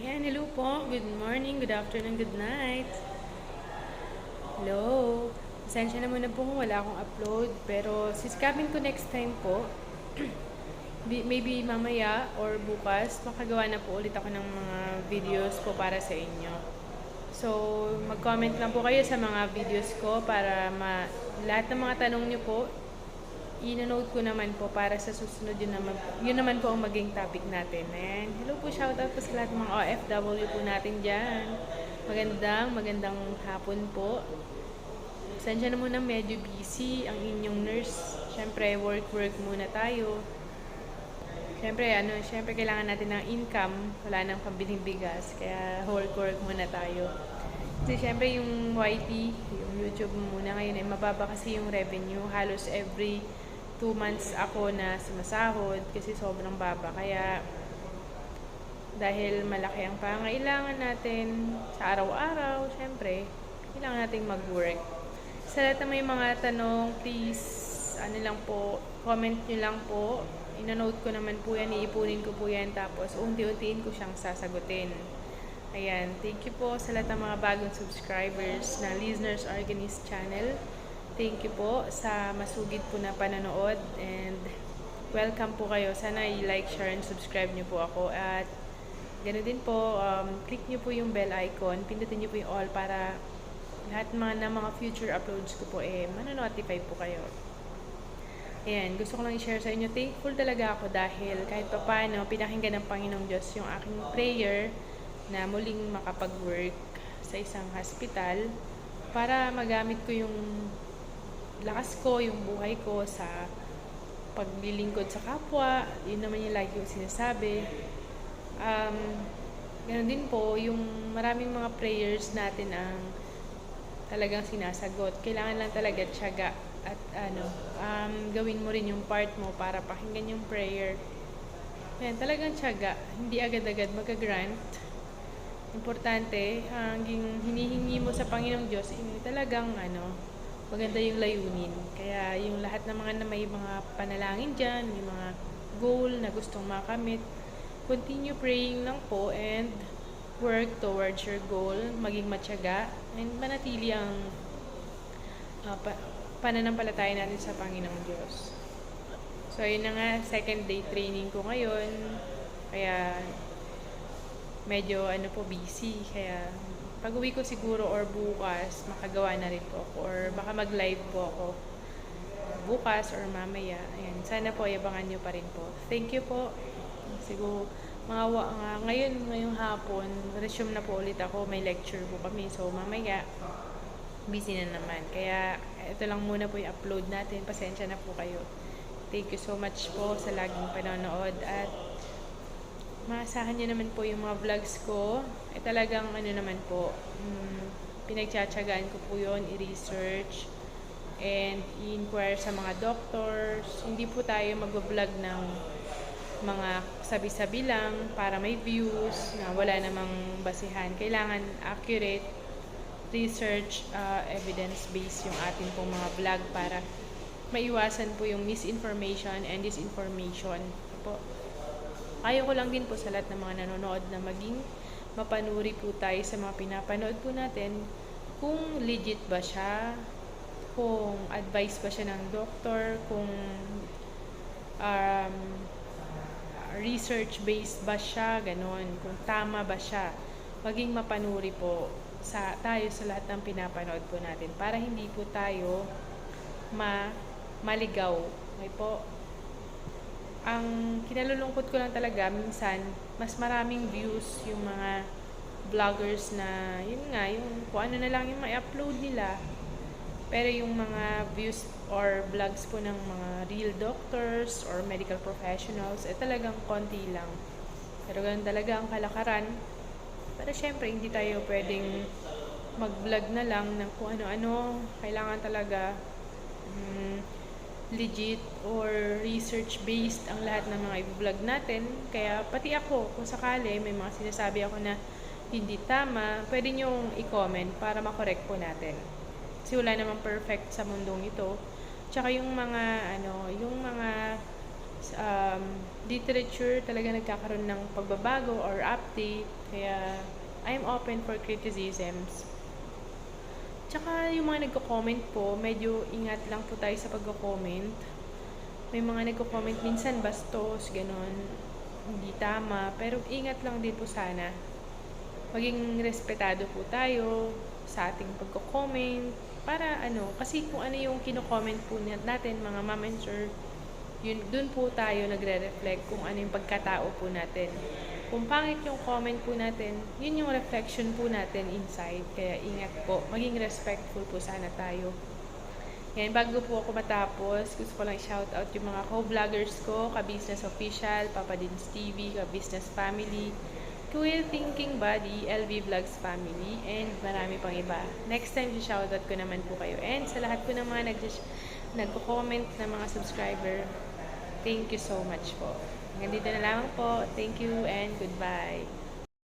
Ayan, hello po. Good morning, good afternoon, good night. Hello. Pasensya na muna po kung wala akong upload. Pero siskapin ko next time po. Maybe mamaya or bukas, makagawa na po ulit ako ng mga videos po para sa inyo. So, mag-comment lang po kayo sa mga videos ko para ma lahat ng mga tanong niyo po, ino-note ko naman po para sa susunod yun naman, yun naman po ang maging topic natin. Ayan. Hello po, shoutout po sa lahat ng mga OFW po natin dyan. Magandang, magandang hapon po. Sensya na muna medyo busy ang inyong nurse. Siyempre, work-work muna tayo. Siyempre, ano, siyempre kailangan natin ng income. Wala nang pambiling bigas. Kaya work-work muna tayo. Kasi siyempre yung YT, yung YouTube muna ngayon ay mababa kasi yung revenue. Halos every 2 months ako na sumasahod kasi sobrang baba. Kaya dahil malaki ang pangailangan natin sa araw-araw, syempre, kailangan nating mag-work. Sa lahat na may mga tanong, please, ano lang po, comment nyo lang po. Ino-note ko naman po yan, iipunin ko po yan, tapos unti-untiin ko siyang sasagutin. Ayan, thank you po sa lahat ng mga bagong subscribers na Listeners Organist Channel. Thank you po sa masugid po na pananood and welcome po kayo. Sana i-like, share, and subscribe niyo po ako at Ganun din po, um, click nyo po yung bell icon, pindutin nyo po yung all para lahat mga na mga future uploads ko po eh, manonotify po kayo. Ayan, gusto ko lang i-share sa inyo. Thankful talaga ako dahil kahit pa paano, pinakinggan ng Panginoong Diyos yung aking prayer na muling makapag-work sa isang hospital para magamit ko yung lakas ko, yung buhay ko sa paglilingkod sa kapwa. Yun naman yung lagi yung sinasabi um, ganun din po, yung maraming mga prayers natin ang talagang sinasagot. Kailangan lang talaga tiyaga at ano, um, gawin mo rin yung part mo para pakinggan yung prayer. Yan, talagang tiyaga. Hindi agad-agad magka-grant. Importante, hanggang hinihingi mo sa Panginoong Diyos, hindi talagang ano, maganda yung layunin. Kaya yung lahat ng mga na may mga panalangin dyan, may mga goal na gustong makamit, continue praying lang po and work towards your goal, maging matyaga, and manatili ang uh, pa- pananampalataya natin sa Panginoong Diyos. So, yun na nga, second day training ko ngayon. Kaya, medyo ano po, busy. Kaya, pag uwi ko siguro or bukas, makagawa na rin po ako. Or baka mag-live po ako bukas or mamaya. Ayan, sana po yabangan nyo pa rin po. Thank you po. Siguro, mga nga, ngayon, ngayong hapon, resume na po ulit ako. May lecture po kami. So, mamaya, busy na naman. Kaya, ito lang muna po yung upload natin. Pasensya na po kayo. Thank you so much po sa laging panonood. At, maasahan nyo naman po yung mga vlogs ko. Eh, talagang, ano naman po, mm, pinagtsatsagaan ko po yon i-research and i-inquire sa mga doctors. Hindi po tayo mag-vlog ng mga sabi-sabi lang para may views na wala namang basihan. Kailangan accurate research, uh, evidence-based yung atin pong mga vlog para maiwasan po yung misinformation and disinformation po. Ayaw ko lang din po sa lahat ng mga nanonood na maging mapanuri po tayo sa mga pinapanood po natin kung legit ba siya, kung advice ba siya ng doktor, kung um, research-based ba siya, ganun, kung tama ba siya, maging mapanuri po sa tayo sa lahat ng pinapanood po natin para hindi po tayo ma maligaw. Okay po? Ang kinalulungkot ko lang talaga, minsan, mas maraming views yung mga vloggers na, yun nga, yung kung ano na lang yung ma-upload nila. Pero yung mga views or vlogs po ng mga real doctors or medical professionals, eh talagang konti lang. Pero ganun talaga ang kalakaran. Pero syempre, hindi tayo pwedeng mag-vlog na lang ng kung ano-ano. Kailangan talaga mm, legit or research-based ang lahat ng mga i-vlog natin. Kaya pati ako, kung sakali may mga sinasabi ako na hindi tama, pwede nyo i-comment para makorek po natin. Kasi wala namang perfect sa mundong ito. Tsaka yung mga, ano, yung mga um, literature talaga nagkakaroon ng pagbabago or update. Kaya, I'm open for criticisms. Tsaka yung mga nagko-comment po, medyo ingat lang po tayo sa pagko-comment. May mga nagko-comment minsan bastos, ganon, hindi tama. Pero ingat lang din po sana. Maging respetado po tayo sa ating pagko-comment. Para ano, kasi kung ano yung kino-comment po natin mga mom and sir, yun, dun po tayo nagre-reflect kung ano yung pagkatao po natin. Kung pangit yung comment po natin, yun yung reflection po natin inside. Kaya ingat po, maging respectful po sana tayo. Yan, bago po ako matapos, gusto ko lang shoutout yung mga co-vloggers ko, ka-business official, Papa Dins TV, ka-business family, Queer Thinking Buddy, LV Vlogs Family, and marami pang iba. Next time, shoutout ko naman po kayo. And sa lahat po ng mga nag- nagko-comment na mga subscriber, thank you so much po. Hanggang dito na lamang po. Thank you and goodbye.